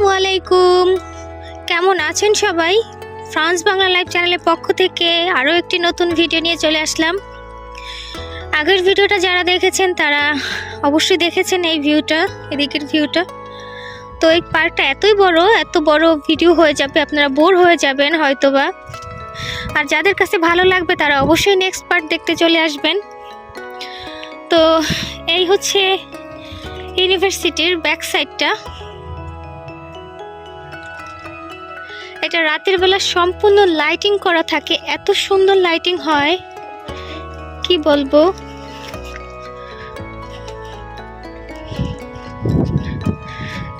আসসালামু আলাইকুম। কেমন আছেন সবাই? ফ্রান্স বাংলা লাইভ চ্যানেলের পক্ষ থেকে আরও একটি নতুন ভিডিও নিয়ে চলে আসলাম। আগের ভিডিওটা যারা দেখেছেন, তারা অবশ্যই দেখেছেন এই ভিউটা, এদিকের ভিউটা। তো এই পার্কটা এতই বড়, এত বড় ভিডিও হয়ে যাবে, আপনারা বোর হয়ে যাবেন হয়তোবা। আর যাদের কাছে ভালো লাগবে, তারা অবশ্যই নেক্সট পার্ট দেখতে চলে আসবেন। তো এই হচ্ছে ইউনিভার্সিটির ব্যাক সাইডটা। এটা রাতের বেলা সম্পূর্ণ লাইটিং করা থাকে। এত সুন্দর লাইটিং হয়। কি বলব?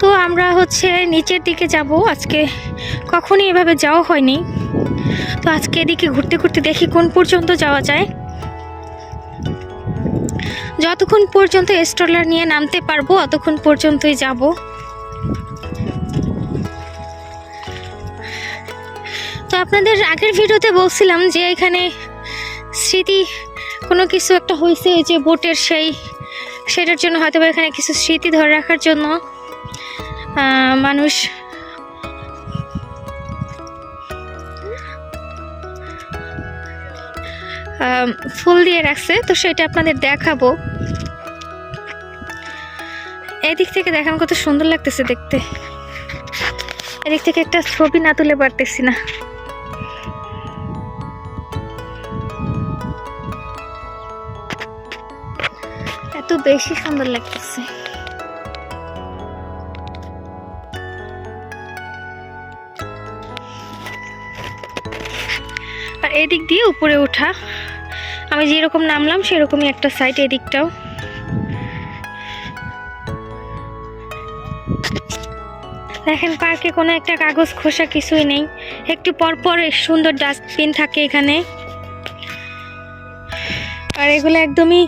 তো আমরা হচ্ছে নিচের দিকে যাব। আজকে কখনই এভাবে যাওয়া হয়নি। তো আজকে এদিকে ঘুরতে ঘুরতে দেখি কোন পর্যন্ত যাওয়া যায়। যতক্ষণ পর্যন্ত স্ট্রলার নিয়ে নামতে পারব, অতক্ষণ পর্যন্তই যাব। তো আপনাদের আগের ভিডিওতে বলছিলাম যে এখানে স্মৃতি কোনো কিছু একটা হয়েছে যে বোটের সেই, সেটার জন্য হয়তো এখানে কিছু স্মৃতি ধরে রাখার জন্য মানুষ ফুল দিয়ে রাখছে। তো সেটা আপনাদের দেখাবো। এদিক থেকে দেখান কত সুন্দর লাগতেছে দেখতে। এদিক থেকে একটা ছবি না তুলে পারতেছি না। বেশি সুন্দর লাগতেছে। আর এদিক দিয়ে উপরে ওঠা। আমি যেরকম নামলাম, সেরকমই একটা সাইড এদিকটাও। দেখেন, পার্কে কোনো একটা কাগজ খোসা কিছুই নেই। একটু পর পর সুন্দর ডাস্টবিন থাকে এখানে। আর এগুলো একদমই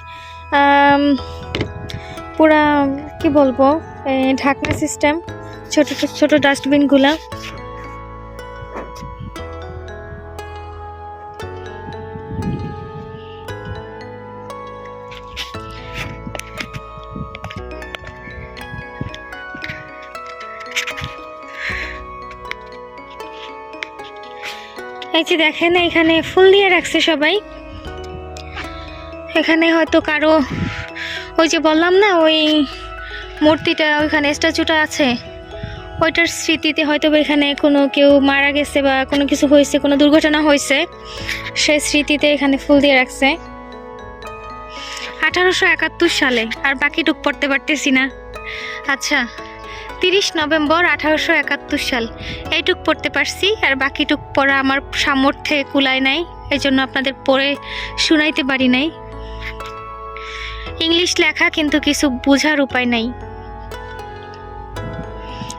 পুরা, কি বলব ঢাকনা সিস্টেম ছোট ছোট ডাস্টবিনগুলা এই যে দেখেন, এখানে ফুল দিয়ে রাখছে সবাই। এখানে হয়তো কারও ওই যে বললাম না, ওই মূর্তিটা, ওইখানে স্ট্যাচুটা আছে। ওইটার স্মৃতিতে হয়তো এখানে কোনো কেউ মারা গেছে বা কোনো কিছু হয়েছে, কোনো দুর্ঘটনা হয়েছে, সেই স্মৃতিতে এখানে ফুল দিয়ে রাখছে। আঠারোশো একাত্তর সালে, আর বাকিটুক পড়তে পারতেছি না। আচ্ছা তিরিশ নভেম্বর আঠারোশো একাত্তর সাল, এইটুক পড়তে পারছি, আর বাকিটুক পড়া আমার সামর্থ্যে কুলায় নাই এই জন্য আপনাদের পড়ে শুনাইতে পারি নাই। ইংলিশ লেখা কিন্তু কিছু বোঝার উপায় নাই।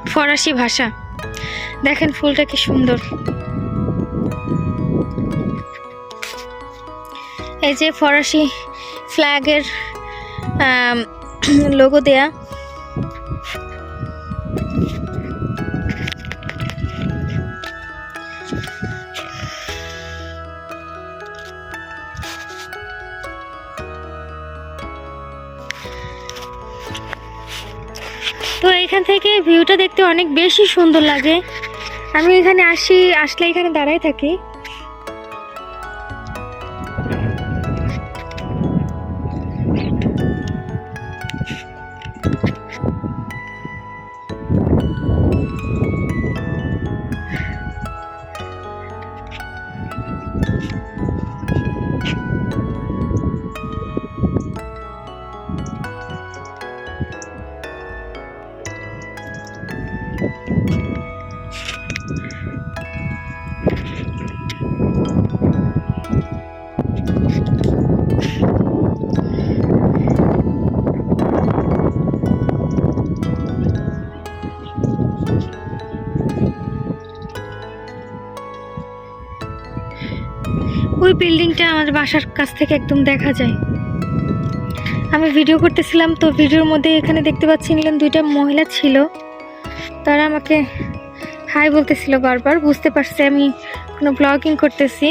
ফরাসি ভাষা। দেখেন ফুলটা কি সুন্দর। এই যে ফরাসি ফ্ল্যাগের লোগো দেয়া। এখান থেকে ভিউটা দেখতে অনেক বেশি সুন্দর লাগে। আমি এখানে আসি, আসলে এখানে দাঁড়াই থাকি। ওই বিল্ডিংটা আমাদের বাসার কাছ থেকে একদম দেখা যায়। আমি ভিডিও করতেছিলাম, তো ভিডিওর মধ্যে এখানে দেখতে পাচ্ছি নিলাম দুইটা মহিলা ছিল। তারা আমাকে হাই বলতেছিল বারবার, বুঝতে পারছে আমি কোনো ব্লগিং করতেছি।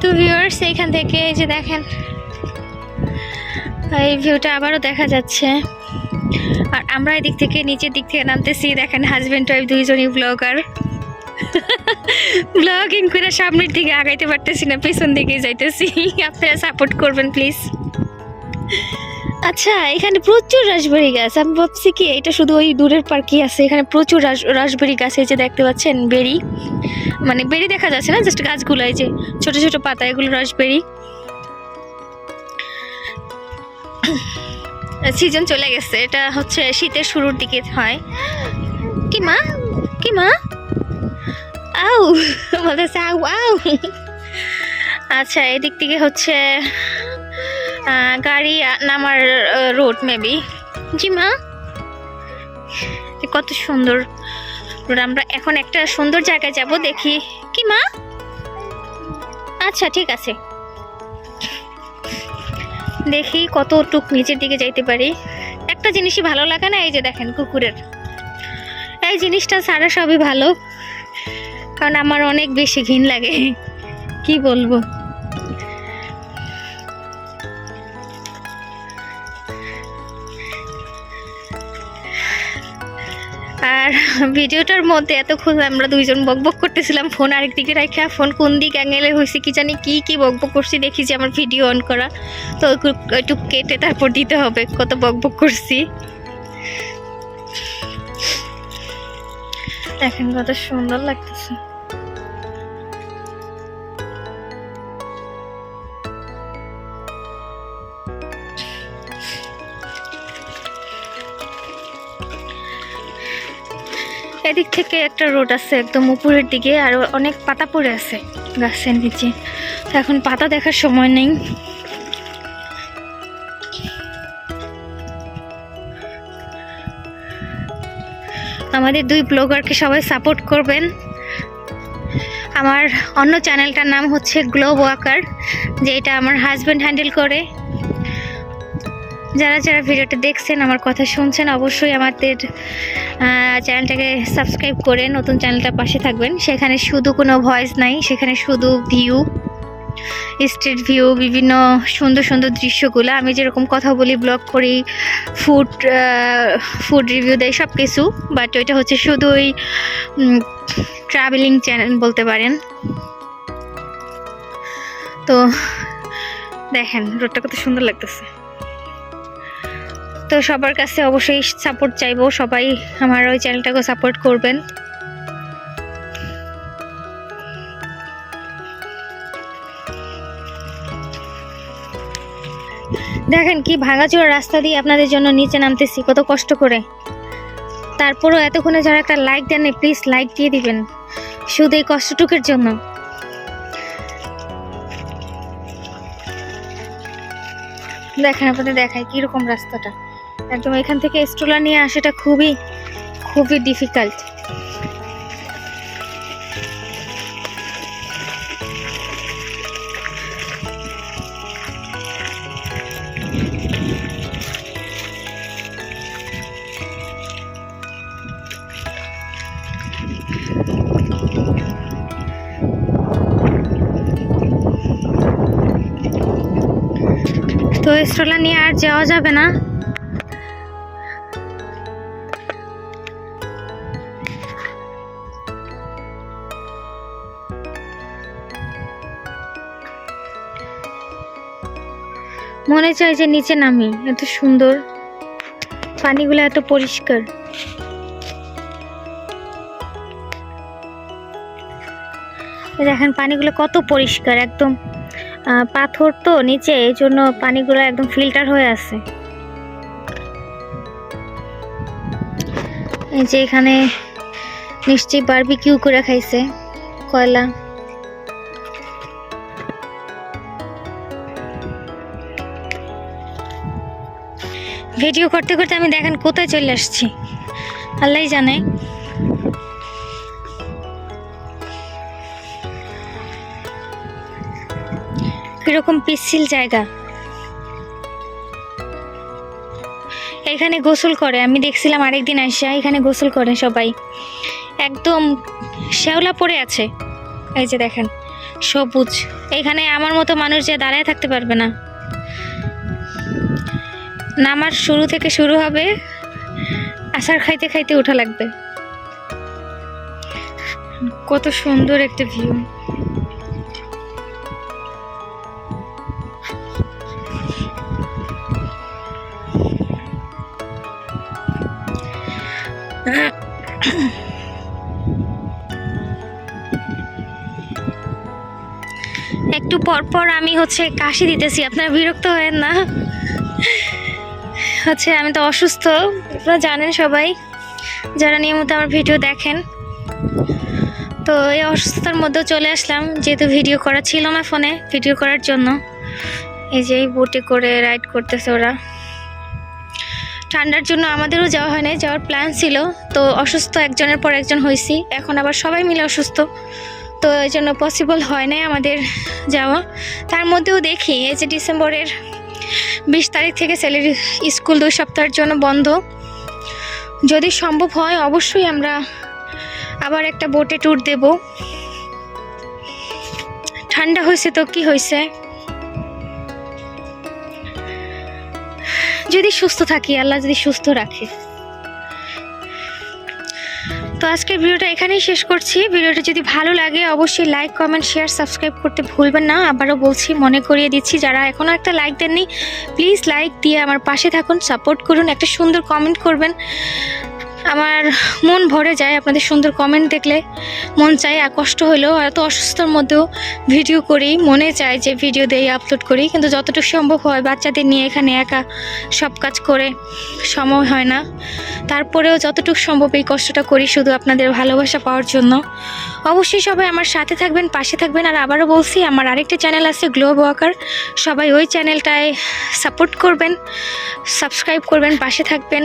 তো ভিউয়ার্স এইখান থেকে এই যে দেখেন, এই ভিউটা আবারও দেখা যাচ্ছে। আর আমরা এদিক থেকে নিচের দিক থেকে নামতেছি। দেখেন হাজবেন্ড ওয়াইফ দুইজনই ব্লগার ব্লগিং করে সামনের দিকে আগাইতে পারতেছি না, পেছন দিকে যাইতেছি। আপনারা সাপোর্ট করবেন প্লিজ আচ্ছা এখানে প্রচুর রাসবেরি গাছ। আমি ভাবছি কি, এটা শুধু ওই দূরের পার্কই আছে, এখানে প্রচুর রাসবেরি গাছ এই যে দেখতে পাচ্ছেন বেরি মানে বেরি দেখা যাচ্ছে না জাস্ট গাছগুলো, এই যে ছোট ছোট পাতা, এগুলো রাসবেরি সিজন চলে গেছে। এটা হচ্ছে শীতের শুরুর দিকে হয়। কি মা? কি মা? আউ বলতেছে আউ আউ। আচ্ছা এদিক থেকে হচ্ছে গাড়ি নামার রোড মেবি জি মা। কত সুন্দর। আমরা এখন একটা সুন্দর জায়গায় যাব, দেখি। কি মা? আচ্ছা ঠিক আছে। দেখি কত টুক নিচের দিকে যাইতে পারি। একটা জিনিসই ভালো লাগে না, এই যে দেখেন কুকুরের। এই জিনিসটা সারা সবই ভালো। কারণ আমার অনেক বেশি ঘিন লাগে। কি বলব? ভিডিওটার মধ্যে এতক্ষণ আমরা দুইজন বকবক করতেছিলাম, ফোন আরেকদিকে রাখা ফোন কোন দিক অ্যাঙ্গেলে হয়েছে কি জানি, কি কি বকবক করছি দেখি যে আমার ভিডিও অন করা। তো একটু- কেটে তারপর দিতে হবে, কত বকবক করছি। দেখেন কত সুন্দর লাগতেছে। এদিক থেকে একটা রোড আছে একদম উপরের দিকে, আর অনেক পাতা পড়ে আছে গাছের নিচে। এখন পাতা দেখার সময় নেই। আমাদের দুই ব্লগারকে সবাই সাপোর্ট করবেন। আমার অন্য চ্যানেলটার নাম হচ্ছে গ্লো ওয়াকার যেটা আমার হাজব্যান্ড হ্যান্ডেল করে। যারা যারা ভিডিওটা দেখছেন, আমার কথা শুনছেন, অবশ্যই আমাদের চ্যানেলটাকে সাবস্ক্রাইব করে নতুন চ্যানেলটা পাশে থাকবেন। সেখানে শুধু কোনো ভয়েস নাই, সেখানে শুধু ভিউ স্ট্রিট ভিউ বিভিন্ন সুন্দর সুন্দর দৃশ্যগুলো। আমি যেরকম কথা বলি ব্লগ করি ফুড ফুড রিভিউ দেয় সব কিছু বাট ওইটা হচ্ছে শুধু ওই ট্রাভেলিং চ্যানেল বলতে পারেন। তো দেখেন রোডটা কত সুন্দর লাগতেছে। তো সবার কাছে অবশ্যই সাপোর্ট চাইব। সবাই আমার ওই চ্যানেলটাকে সাপোর্ট করবেন। দেখেন কি ভাঙাচোরা রাস্তা দিয়ে আপনাদের জন্য নিচে নামতেছি, কত কষ্ট করে। তারপরও এতক্ষণে যারা একটা লাইক দেন প্লিজ লাইক দিয়ে দিবেন। শুধু এই কষ্টটুকের জন্য। দেখেন, আপনাদের দেখায় কীরকম রাস্তাটা। একদম এখান থেকে স্ট্রোলার নিয়ে আসাটা খুবই খুবই ডিফিকাল্ট তো স্ট্রোলার নিয়ে আর যাওয়া যাবে না। মনে চায় যে নিচে নামি, এত সুন্দর। পানিগুলো এত পরিষ্কার। দেখেন, পানিগুলো কত পরিষ্কার, একদম পাথর তো নিচে এই জন্য পানিগুলো একদম ফিল্টার হয়ে আছে। এই যে এখানে নিশ্চয়ই বারবিকিউ করে খাইছে, কয়লা। ভিডিও করতে করতে আমি দেখেন কোথায় চলে আসছি। আল্লাহ জানে। কীরকম পিচ্ছিল জায়গা। এখানে গোসল করে, আমি দেখছিলাম আরেকদিন আসা এখানে গোসল করে সবাই। একদম শ্যাওলা পড়ে আছে। এই যে দেখেন, সবুজ। এখানে আমার মতো মানুষ যে দাঁড়ায় থাকতে পারবে না। নামার শুরু থেকে শুরু হবে। আসার খাইতে খাইতে ওঠা লাগবে। কত সুন্দর একটা ভিউ একটু পর পর আমি হচ্ছে কাশি দিতেছি, আপনারা বিরক্ত হয়েন না। হচ্ছে আমি তো অসুস্থ। আপনারা জানেন সবাই, যারা নিয়মিত আমার ভিডিও দেখেন। তো এই অসুস্থতার মধ্যেও চলে আসলাম, যেহেতু ভিডিও করা ছিল না ফোনে, ভিডিও করার জন্য। এই যে এই বোটে করে রাইড করতেছে ওরা। ঠান্ডার জন্য আমাদেরও যাওয়া হয় নাই, যাওয়ার প্ল্যান ছিল। তো অসুস্থ একজনের পর একজন হয়েছি এখন আবার সবাই মিলে অসুস্থ। তো এই জন্য পসিবল হয় নাই আমাদের যাওয়া। তার মধ্যেও দেখি, এই যে ডিসেম্বরের বিশ তারিখ থেকে ছেলের স্কুল দুই সপ্তাহের জন্য বন্ধ। যদি সম্ভব হয়, অবশ্যই আমরা আবার একটা বোটে ট্যুর দেব। ঠান্ডা হয়েছে তো, কি হয়েছে? যদি সুস্থ থাকি, আল্লাহ যদি সুস্থ রাখে। তো আজকের ভিডিওটা এখানেই শেষ করছি। ভিডিওটা যদি ভালো লাগে, অবশ্যই লাইক কমেন্ট শেয়ার সাবস্ক্রাইব করতে ভুলবেন না। আবারও বলছি, মনে করিয়ে দিচ্ছি, যারা এখনও একটা লাইক দেননি প্লিজ লাইক দিয়ে আমার পাশে থাকুন সাপোর্ট করুন, একটা সুন্দর কমেন্ট করবেন। আমার মন ভরে যায় আপনাদের সুন্দর কমেন্ট দেখলে। মন চায়, আর কষ্ট হলেও এত অসুস্থর মধ্যেও ভিডিও করি। মনে চায় যে ভিডিও দিয়ে আপলোড করি। কিন্তু যতটুকু সম্ভব হয় বাচ্চাদের নিয়ে এখানে একা সব কাজ করে, সময় হয় না। তারপরেও যতটুকু সম্ভব এই কষ্টটা করি শুধু আপনাদের ভালোবাসা পাওয়ার জন্য। অবশ্যই সবাই আমার সাথে থাকবেন, পাশে থাকবেন। আর আবারও বলছি, আমার আরেকটা চ্যানেল আছে গ্লোব ওয়াকার সবাই ওই চ্যানেলটায় সাপোর্ট করবেন সাবস্ক্রাইব করবেন, পাশে থাকবেন।